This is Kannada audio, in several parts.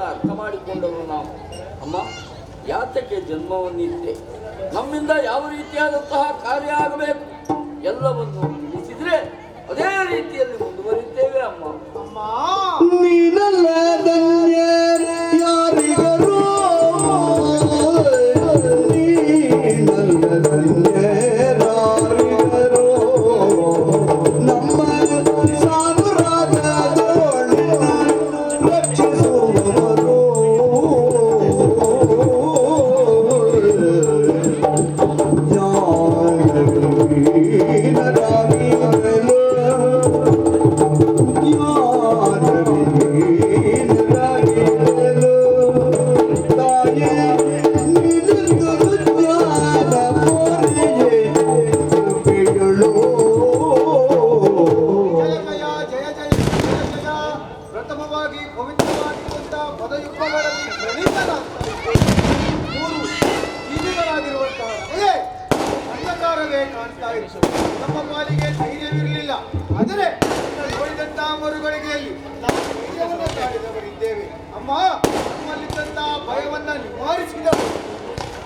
ವಿಷಯವನ್ನು ಅರ್ಥ ಮಾಡಿಕೊಂಡವರು ನಾವು. ಅಮ್ಮ, ಯಾತಕ್ಕೆ ಜನ್ಮವನ್ನಿತ್ತೆ ನಮ್ಮಿಂದ ಯಾವ ರೀತಿಯಾದಂತಹ ಕಾರ್ಯ ಆಗಬೇಕು? ಎಲ್ಲವನ್ನು ತಿಳಿಸಿದ್ರೆ ಅದೇ ರೀತಿಯಲ್ಲಿ ಮುಂದುವರೀತೇವೆ ಅಮ್ಮ. ಅಮ್ಮ ಪ್ರಥಮವಾಗಿ ಪವಿತ್ರವಾಗಿರುವಂಥ ಪದಯುಗಗಳಲ್ಲಿ ಮೂರು ಜೀವಿಗಳಾಗಿರುವಂತಹ ಅಂಧಕಾರವೇ ಕಾಣ್ತಾ ಇತ್ತು ನಮ್ಮ ಪಾಲಿಗೆ ಧೈರ್ಯವಿರಲಿಲ್ಲ. ಆದರೆ ನೋಡಿದಂತಹ ಮರುಗಳಿಗೆಯಲ್ಲಿ ನಾವು ಧೈರ್ಯವನ್ನು ಕಾಡಿದವರಿದ್ದೇವೆ. ಅಮ್ಮ ನಮ್ಮಲ್ಲಿದ್ದಂತಹ ಭಯವನ್ನ ನಿವಾರಿಸಿದವರು.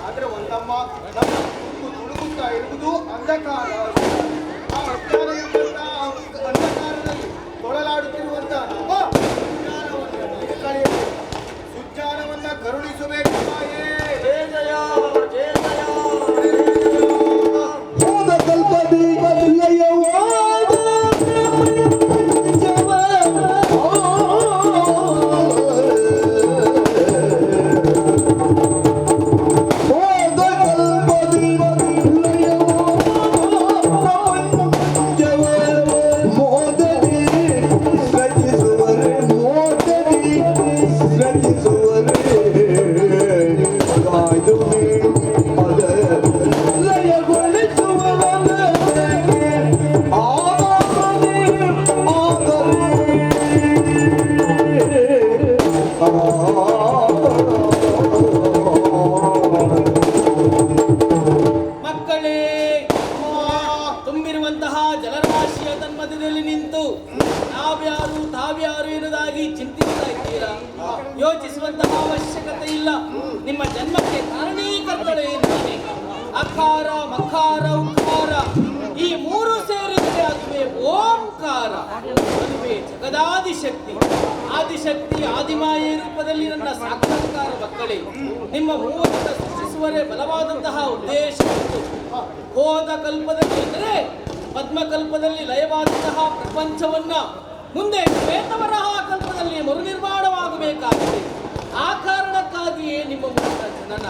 ಆದ್ರೆ ಒಂದಮ್ಮ, ನಮ್ಮ ಬದುಕು ತುಳುಕುತ್ತಾ ಇರುವುದು ಅಂಧಕಾರ. ಆ ಸುಜ್ಞಾನವನ್ನ ಕರುಣಿಸಬೇಕು ತಾಯೇ. ಜಯ ಜಯ ಚಿಂತಿಸ್ತಾ ಇದ್ದೀರಾ ಯೋಚಿಸುವಂತಹ ಅವಶ್ಯಕತೆ ಇಲ್ಲ. ನಿಮ್ಮ ಜನ್ಮಕ್ಕೆ ಕಾರಣೀಕರ್ತಳೆ ನಾನೇ ಅಕಾರ, ಮಕಾರ, ಉಕಾರ, ಈ ಮೂರು ಸೇರಿದರೆ ಅದುವೇ ಓಂಕಾರ. ಅದುವೇ ಜಗದಾದಿಶಕ್ತಿ. ಆದಿಶಕ್ತಿ ಆದಿಮಾಯೆ ರೂಪದಲ್ಲಿ ನನ್ನ ಸಾಕ್ಷಾತ್ಕಾರ ಮಕ್ಕಳೇ. ನಿಮ್ಮ ಮೂವತ್ತ ಸೃಷ್ಟಿಸುವರೆ ಬಲವಾದಂತಹ ಉದ್ದೇಶ. ಹೋದ ಕಲ್ಪದಲ್ಲಿ ಅಂದರೆ ಪದ್ಮಕಲ್ಪದಲ್ಲಿ ಲಯವಾದಂತಹ ಪ್ರಪಂಚವನ್ನ ಮುಂದೆ ಶ್ವೇತವರಹ ಕಲ್ಪದಲ್ಲಿ ಮರುನಿರ್ಮಾಣವಾಗಬೇಕಾಗಿದೆ. ಆ ಕಾರಣಕ್ಕಾಗಿಯೇ ನಿಮ್ಮ ಮೂಲಕ ಜನನ.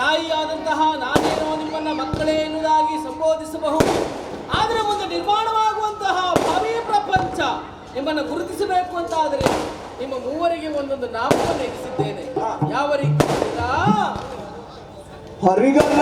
ತಾಯಿಯಾದಂತಹ ನಾನೇನೋ ನಿಮ್ಮನ್ನ ಮಕ್ಕಳೇ ಎನ್ನುವುದಾಗಿ ಸಂಬೋಧಿಸಬಹುದು. ಆದರೆ ಮುಂದೆ ನಿರ್ಮಾಣವಾಗುವಂತಹ ಭಾವಿ ಪ್ರಪಂಚ ನಿಮ್ಮನ್ನು ಗುರುತಿಸಬೇಕು ಅಂತ ಆದರೆ ನಿಮ್ಮ ಮೂವರಿಗೆ ಒಂದೊಂದು ನಾಮವನ್ನು ಇರಿಸಿದ್ದೇನೆ. ಯಾವ ರೀತಿ ಗೊತ್ತಾ? ಹರಿಗರ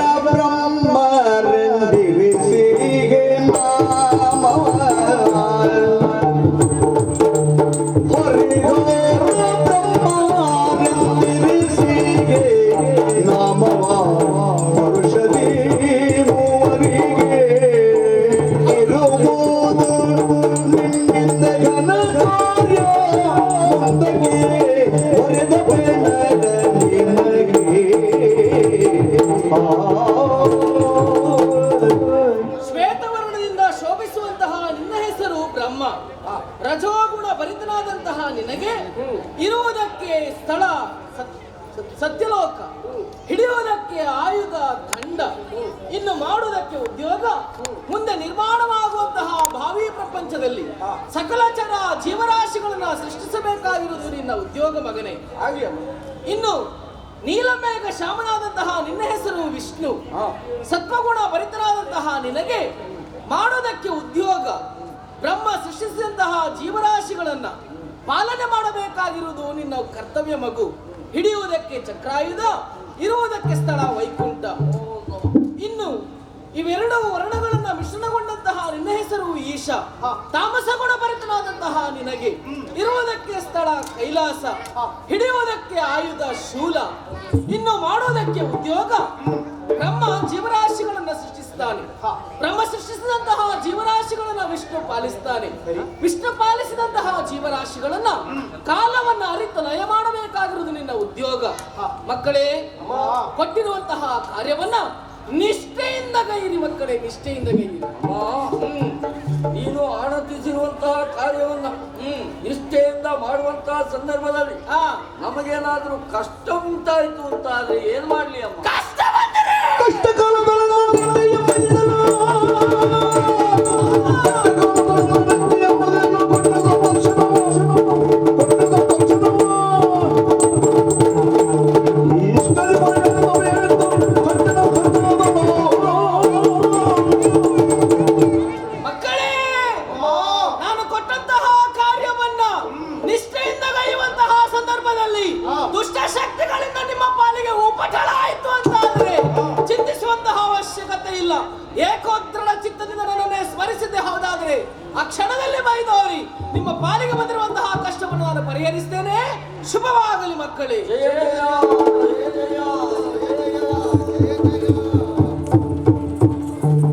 ಶ್ವೇತವರ್ಣದಿಂದ ಶೋಭಿಸುವಂತಹ ನಿನ್ನ ಹೆಸರು ಬ್ರಹ್ಮ. ರಜೋಗುಣ ಭರಿತನಾದಂತಹ ನಿನಗೆ ಇರುವುದಕ್ಕೆ ಸ್ಥಳ ಸತ್- ಸತ್- ಸತ್ಯಲೋಕ. ಹಿಡಿಯುವುದಕ್ಕೆ ಆಯುಧ ದಂಡ. ಇನ್ನು ಮಾಡುವುದಕ್ಕೆ ಉದ್ಯೋಗ. ಮುಂದೆ ನಿರ್ಮಾಣವಾಗುವಂತಹ ಭಾವಿ ಪ್ರಪಂಚದಲ್ಲಿ ಸಕಲ ಚರ ಜೀವರಾಶಿಗಳನ್ನ ಸೃಷ್ಟಿಸಬೇಕಾಗಿರುವುದು ನಿನ್ನ ಉದ್ಯೋಗ ಮಗನೇ. ಇನ್ನು ನೀಲಮೇಘ ಶ್ಯಾಮನಾದಂತಹ ನಿನ್ನ ಹೆಸರು ವಿಷ್ಣು. ಸತ್ವಗುಣ ಭರಿತನಾದಂತಹ ನಿನಗೆ ಮಾಡೋದಕ್ಕೆ ಉದ್ಯೋಗ. ಬ್ರಹ್ಮ ಸೃಷ್ಟಿಸಿದಂತಹ ಜೀವರಾಶಿಗಳನ್ನ ಪಾಲನೆ ಮಾಡಬೇಕಾಗಿರುವುದು ನಿನ್ನ ಕರ್ತವ್ಯ ಮಗು. ಹಿಡಿಯುವುದಕ್ಕೆ ಚಕ್ರಾಯುಧ ಇರುವುದಕ್ಕೆ ಸ್ಥಳ ವೈಕುಂಠ. ಇನ್ನು ಇವೆರಡು ವರ್ಣಗಳನ್ನ ಮಿಶ್ರಣಗೊಂಡಂತಹ ನಿನ್ನ ಹೆಸರು ಈಶ. ತಾಮಸ ಗುಣ ವಿರಹ ನಿನಗೆ. ಇರುವುದಕ್ಕೆ ಸ್ಥಳ ಕೈಲಾಸ. ಹಿಡಿಯುವುದಕ್ಕೆ ಆಯುಧ ಶೂಲ. ಇನ್ನು ಮಾಡುವುದಕ್ಕೆ ಉದ್ಯೋಗ. ಬ್ರಹ್ಮ ಜೀವರಾಶಿಗಳನ್ನು ಸೃಷ್ಟಿಸುತ್ತಾನೆ. ಬ್ರಹ್ಮ ಸೃಷ್ಟಿಸಿದಂತಹ ಜೀವರಾಶಿಗಳನ್ನ ವಿಷ್ಣು ಪಾಲಿಸ್ತಾನೆ. ವಿಷ್ಣು ಪಾಲಿಸಿದಂತಹ ಜೀವರಾಶಿಗಳನ್ನ ಕಾಲವನ್ನ ಅರಿತು ಲಯ ಮಾಡಬೇಕಾಗಿರುವುದು ನಿನ್ನ ಉದ್ಯೋಗ. ಮಕ್ಕಳೇ, ಕೊಟ್ಟಿರುವಂತಹ ಕಾರ್ಯವನ್ನ ನಿಷ್ಠೆಯಿಂದ ಗೈರಿ ಮಕ್ಕಳೇ, ನಿಷ್ಠೆಯಿಂದ ಗೈರಿ. ನೀನು ಆನಂದಿಸಿರುವಂತಹ ಕಾರ್ಯವನ್ನ ನಿಷ್ಠೆಯಿಂದ ಮಾಡುವಂತಹ ಸಂದರ್ಭದಲ್ಲಿ ನಮಗೇನಾದ್ರೂ ಕಷ್ಟ ಉಂಟಾಯ್ತು ಅಂತ ಆದ್ರೆ ಏನ್ ಮಾಡ್ಲಿ ಅಮ್ಮ? ಕಷ್ಟ ಪಾಲಿಗೆ ಬಂದಿರುವಂತಹ ಕಷ್ಟವನ್ನು ನಾನು ಪರಿಹರಿಸ್ತೇನೆ. ಶುಭವಾಗಲಿ ಮಕ್ಕಳೇ.